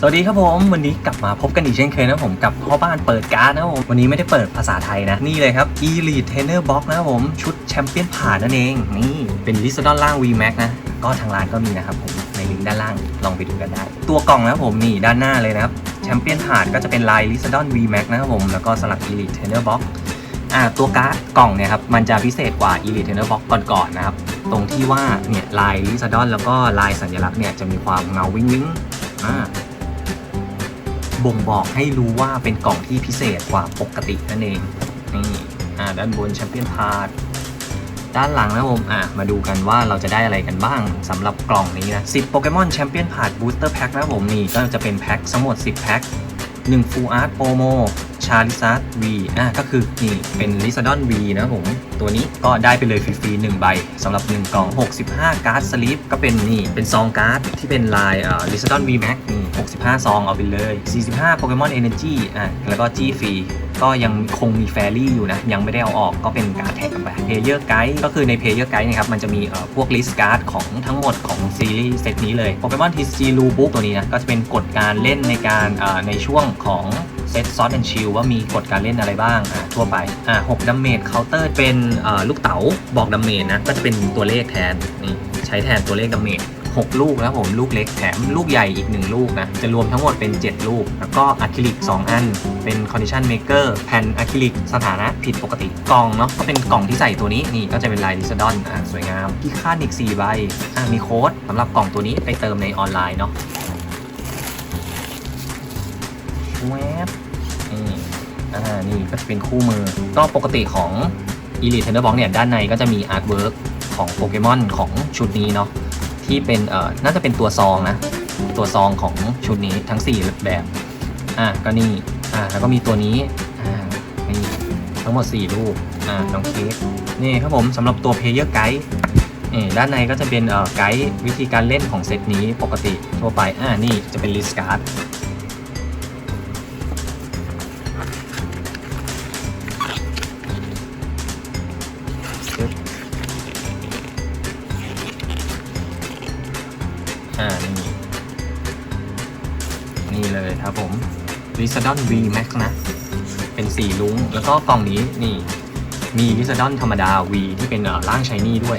สวัสดีครับผมวันนี้กลับมาพบกันอีกเช่นเคยนะผมกับพ่อบ้านเปิดการ์ดนะครับผมวันนี้ไม่ได้เปิดภาษาไทยนะ นี่เลยครับ Elite Trainer Box นะครับผมชุดแชมเปี้ยนผ่านนั่นเอง นี่เป็นลิซดอนล่าง VMAX นะ ก็ทางร้านก็มีนะครับผมในลิงก์ด้านล่างลองไปดูกันได้ ตัวกล่องนะครับผมนี่ด้านหน้าเลยนะครับแชมเปี้ยนผ่านก็จะเป็นลายลิซดอน VMAX นะครับผมแล้วก็สลัก Elite Trainer Box อ่าตัวการ์ดกล่องเนี่ยครับมันจะพิเศษกว่า Elite Trainer Box ก่อนๆนะครับตรงที่ว่าเนี่ยลายลิซดอนแล้วก็ลายสัญลักษณ์เนี่ยจะมีความเงาวิ้งวิ้งอ่า บ่งบอกให้รู้ว่าเป็นกล่องที่พิเศษกว่าปกตินั่นเองนี่อ่าด้านบนแชมเปี้ยนพาร์ด้านหลังนะผมอะมาดูกันว่าเราจะได้อะไรกันบ้างสำหรับกล่องนี้นะ 10โปเกมอนแชมเปี้ยนพาร์บูสเตอร์แพ็คนะผมนี่ก็จะเป็นแพ็คทั้งหมด 10 แพ็ค 1 Full Art Promo ชาริซัส V อะก็คือนี่เป็นลิซ a ดอน V นะผม ตัวนี้ก็ได้ไปเลยฟรีๆ1ใบสำหรับ 1 กล่อง 65 การ์ดสลิปก็เป็นนี่ เป็นซองการ์ดที่เป็นลายเอ่อลิซ a ดอน V Max นี่65 ซองเอาไปเลย 45โปเกมอน Energy อะแล้วก็จี้ฟรี ก็ยังคงมีแฟรี่อยู่นะ ยังไม่ได้เอาออกก็เป็นการแท็กกันไปเพเยอร์ไกด์ก็คือในเพเยอร์ไกด์นะครับมันจะมีเอ่อพวกลิสต์การ์ดของทั้งหมดของซีรีส์เซตนี้เลยโปเกมอนทีซีรูบุ๊กตัวนี้นะก็จะเป็นกฎการเล่นในการอ่าในช่วงของเซตซอสแอนชิลว่ามีกฎการเล่นอะไรบ้างอ่าทั่วไปอ่า6ดัมเมจเคาน์เตอร์เป็นอ่าลูกเต๋าบอกดัมเมจนะก็จะเป็นตัวเลขแทนนี่ใช้แทนตัวเลขดัมเมจ 6 ลูกแล้วผมลูกเล็กแถมลูกใหญ่อีก 1 ลูกนะจะรวมทั้งหมดเป็น 7 ลูก แล้วก็อะคริลิก 2 อัน เป็น condition maker แผ่นอะคริลิกสถานะผิดปกติกล่องเนาะก็เป็นกล่องที่ใส่ตัวนี้นี่ก็จะเป็นลายดิสดอนอะสวยงามที่คาดอีก4ใบอะมีโค้ดสำหรับกล่องตัวนี้ไปเติมในออนไลน์เนาะแวบนี่อ่านี่ก็จะเป็นคู่มือก็ปกติของ Elite Tender Box เนี่ยด้านในก็จะมีอาร์ตเวิร์กของโปเกมอนของชุดนี้เนาะ ที่เป็นเอ่อน่าจะเป็นตัวซองนะ ตัวซองของชุดนี้ทั้ง 4 แบบ อะก็นี่ อะแล้วก็มีตัวนี้ อ่านี่ทั้งหมด 4 รูป อ่าน้องเค้กนี่ครับผมสำหรับตัว Player Guide นี่ด้านในก็จะเป็นเอ่อไกด์วิธีการเล่นของเซตนี้ปกติทั่วไป อ่านี่จะเป็นลิสการ์ด อ่านี่นี่เลยครับผม l i s d o n V Max นะ เป็นสีลุ้ง แล้วก็กล่องนี้นี่ มี l i s d o n ธรรมดา V ที่เป็นร่างชายนี่ด้วย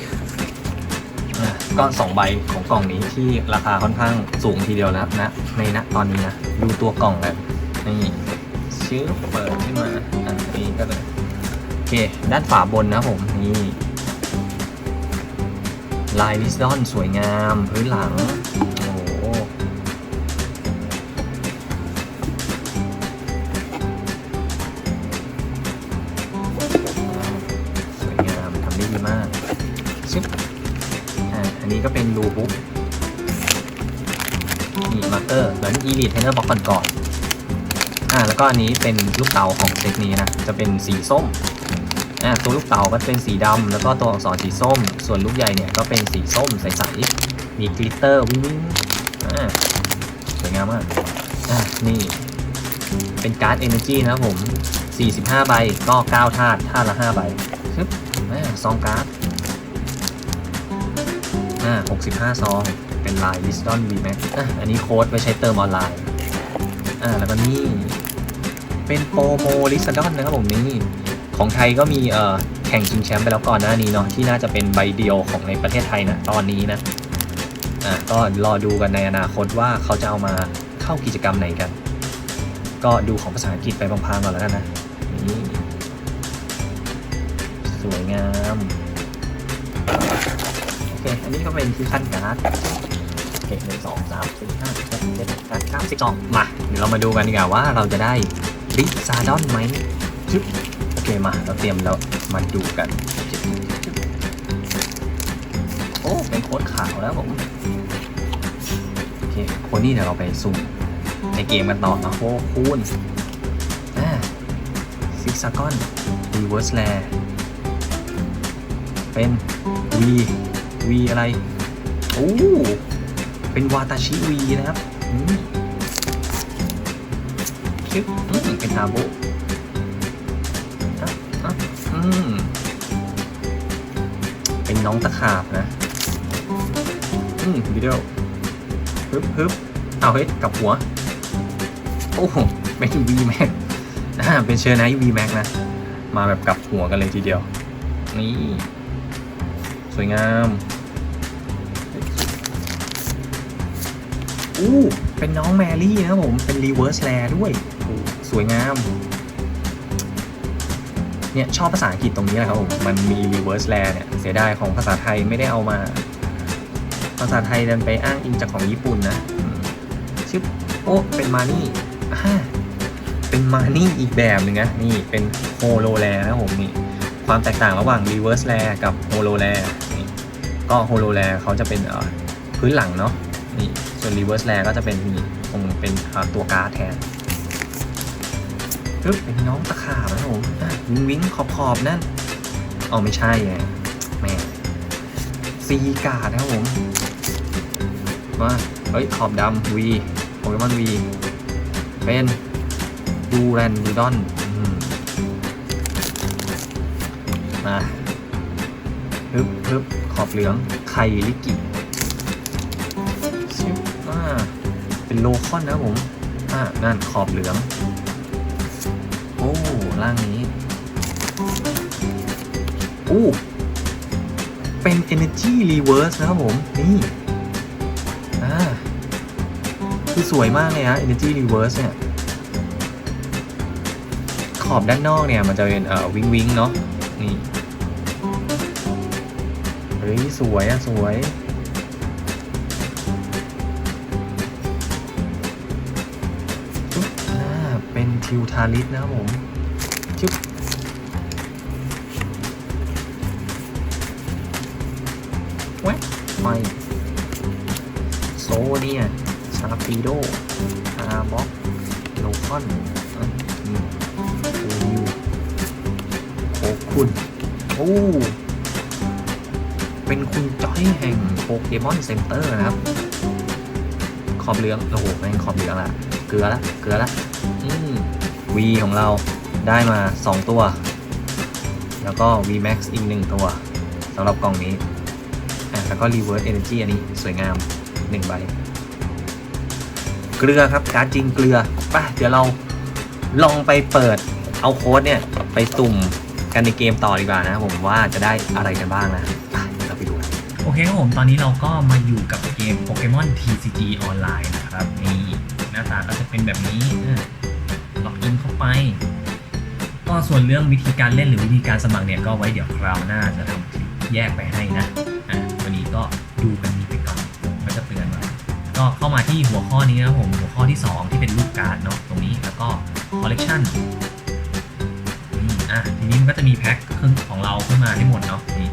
อะก็2ใบของกล่องนี้ที่ราคาค่อนข้างสูงทีเดียวแล้วนะ ในณตอนนี้นะ ดูตัวกล่องกันนี่ชื่อเปิดขึ้นมาอะนี่ก็เลย โอเค ด้านฝาบนนะผม นี่ ลายลิสดอนสวยงามพื้นหลัง โอ้โหสวยงามทำได้ดีมากชึบอ่าอันนี้ก็เป็นรูบุ๊กนี่มาร์เกอร์เหมือน Elite Trainer Box ก่อนๆอ่าแล้วก็อันนี้เป็นลูกเต๋าของเซตนี้นะ จะเป็นสีส้ม อ่าตัวลูกเต๋าก็เป็นสีดำแล้วก็ตัวอักษรสีส้ม ส่วนลูกใหญ่เนี่ยก็เป็นสีส้มใสๆมีกลิตเตอร์วิ่งๆอ่าสวยงามมากอ่านี่เป็นการ์ด Energy นะครับผม 45 ใบก็ 9 ธาตุธาตุละ 5 ใบชึบอ่าซองการ์ดอ่า65 ซอง เป็นลาย Wisdom V Max อะอันนี้โค้ดไว้ใช้เติมออนไลน์อ่าแล้วก็นี่เป็นโปรโมลิซาดอนนะครับผมนี่ ของไทยก็มีแข่งชิงแชมป์ไปแล้วก่อนหน้านี้เนาะที่น่าจะเป็นใบเดียวของในประเทศไทยนะตอนนี้นะอะก็รอดูกันในอนาคตว่าเขาจะเอามาเข้ากิจกรรมไหนกัน ก็ดูของภาษาอังกฤษไปพลางๆก่อนแล้วกันนะนี่สวยงามโอเคอันนี้ก็เป็นที่ขั้นการ์ดโอเคหนึ่งสองสามสี่ห้าหกเจ็ดแปดเก้าสิบสองมาเดี๋ยวเรามาดูกันดีกว่าว่าเราจะได้ริซาดอนไหมจึ๊บ เคมาเราเตรียมแล้วมาดูกันโอ้เป็นโค้ดขาวแล้วผมโอเคโคนี่เดี๋ยวเราไปสุ่มในเกมกันต่อนะโอ้คูณอ่าซิกซากอนรีเวิร์สแลเป็น V V อะไรโอ้เป็นวาตาชิ V นะครับอืมชึบอืมเป็นฮาโบ เป็นน้องตะขาบนะ อืมวิดีโอฮึบฮึบเอาเฮ้ยกับหัว โอ้โหเป็น V Max อ่าเป็นเชอร์ไนท์ V Max นะ มาแบบกับหัวกันเลยทีเดียว นี่ สวยงามอู้เป็นน้องแมรี่นะผม เป็นรีเวิร์สแลด้วย สวยงาม เนี่ยชอบภาษาอังกฤษตรงนี้แหละครับผมมันมีรีเวิร์สแลเนี่ยเสียดายของภาษาไทยไม่ได้เอามา ภาษาไทยดันไปอ้างอิงจากของญี่ปุ่นนะชื่อโอ้เป็นมานี่เป็นมานี่อีกแบบหนึ่งนะนี่เป็นโฮโลแลนะครับผมนี่ความแตกต่างระหว่าง reverse l a กับ holo l a นี่ก็ holo l a เขาจะเป็นพื้นหลังเนาะนี่ส่วน reverse l a ก็จะเป็นนี่คงเป็นตัวการ์ดแทน ปึ๊บเป็นน้องตะขาบนะครับผมวิงวิงขอบขอบนั่นอ๋อไม่ใช่ไงแม่ซีกาดนะครับผมมาเฮ้ยขอบดำวีโปเกมอนวีเป็นดูแรนดูดอนมาฮึบฮึบขอบเหลืองไข่ลิกิชิบอ่าเป็นโลคอนนะผมอ่านั่นขอบเหลือง ล่างนี้อู้เป็น Energy Reverse นะครับผม นี่อ่าคือสวยมากเลยฮะ Energy Reverse เนี่ย ขอบด้านนอกเนี่ย มันจะเป็นเอ่อวิงวิงเนาะนี่เฮ้ยสวยอะสวยปึ๊บอ่าเป็นทิวทาริสนะครับผม ชึบแวะไปโซเนียชาปีโดอาร์บ็อกโลคอนอะอืมโอนิวโคคุณโอ้เป็นคุณจ้อยแห่งโปเกมอนเซ็นเตอร์นะครับ ขอบเหลือง โอ้โหแม่งขอบเหลืองละ เกลือละ เกลือละ อืมวีของเรา ได้มา 2 ตัว แล้วก็ V Max อีก 1 ตัวสำหรับกล่องนี้อะแล้วก็ Reverse Energy อันนี้สวยงาม1ใบเกลือครับการดจริงเกลือป่ะเดี๋ยวเราลองไปเปิดเอาโค้ดเนี่ยไปสุ่มกันในเกมต่อดีกว่านะผมว่าจะได้อะไรกันบ้างนะเดี๋ยวเราไปดูโอเคครับผม ตอนนี้เราก็มาอยู่กับเกมโปเกมอน TCG ออนไลน์นะครับ นี่ หน้าตาก็จะเป็นแบบนี้ล็อกอินเข้าไป ส่วนเรื่องวิธีการเล่นหรือวิธีการสมัครเนี่ยก็ไว้เดี๋ยวคราวหน้าจะทำคลิปแยกไปให้นะอะวันนี้ก็ดูกันนี้ไปก่อนก็จะเตือนไว้ก็เข้ามาที่หัวข้อนี้นะครับผมหัวข้อที่ 2 ที่เป็นรูปการ์ดเนาะตรงนี้แล้วก็ collection อืมอะทีนี้มันก็จะมีแพ็คของเราขึ้นมาให้หมดเนาะนี่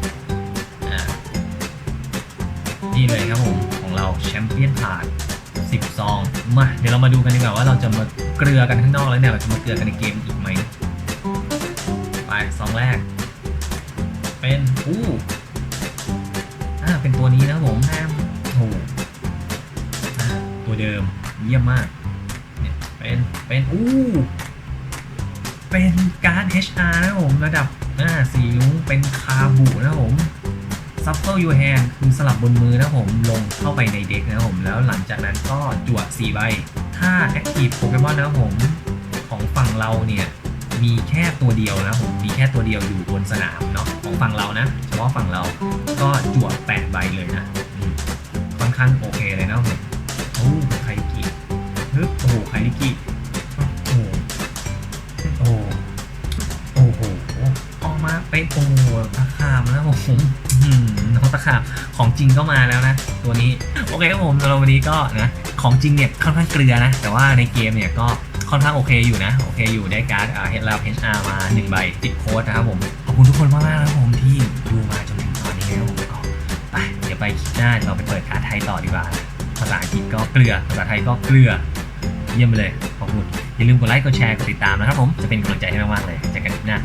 อ่านี่เลยครับผมของเราแชมเปี้ยนพาร์10ซองมาเดี๋ยวเรามาดูกันดีกว่าว่าเราจะมาเกลือกันข้างนอกแล้วเนี่ยเราจะมาเกลือกันในเกมอีก ไหมไปซองแรก เป็นอู้อ่าเป็นตัวนี้นะครับผมแฮมโอ้โหอ่าตัวเดิมเยี่ยมมากเนี่ยเป็น เป็น อู้ เป็นการ์ด HR นะครับผมระดับหน้าสีลุ้งเป็นคาบูนะครับผม Shuffle Your Hand คือสลับบนมือนะครับผมลงเข้าไปในเด็กนะครับผมแล้วหลังจากนั้นก็จวด4ใบ ถ้า Active Pokemon นะครับผม ของฝั่งเราเนี่ย มีแค่ตัวเดียวนะผมมีแค่ตัวเดียวอยู่บนสนามเนาะของฝั่งเรานะเฉพาะฝั่งเราก็จวดใบเลยนะค่อนข้างโอเคเลยนะผมโอ้ไคลิกิฮึบโอ้โหไคลิกิโอ้โหโอ้โอ้โหออกมาเป็นโอ้โหตะขาบแล้วผมอืมน้องตะขาบของจริงก็มาแล้วนะ ตัวนี้โอเคครับผมสำหรับวันนี้ก็นะของจริงเนี่ยค่อนข้างเกลือนะ แต่ว่าในเกมเนี่ยก็ ค่อนข้างโอเคอยู่นะ โอเคอยู่ได้การ์ดเฮดลาเพนอาร์มา1ใบติดโค้ดนะครับผมขอบคุณทุกคนมากมากนะครับผมที่ดูมาจนถึงตอนนี้นะครับผมก็ไปเดี๋ยวไปคลิปหน้าเราไปเปิดการ์ดไทยต่อดีกว่า ภาษาอังกฤษก็เกลือภาษาไทยก็เกลือเยี่ยมไปเลยขอบคุณอย่าลืมกดไลค์กดแชร์กดติดตามนะครับผมจะเป็นกำลังใจให้มากๆเลยเจอกันคลิปหน้า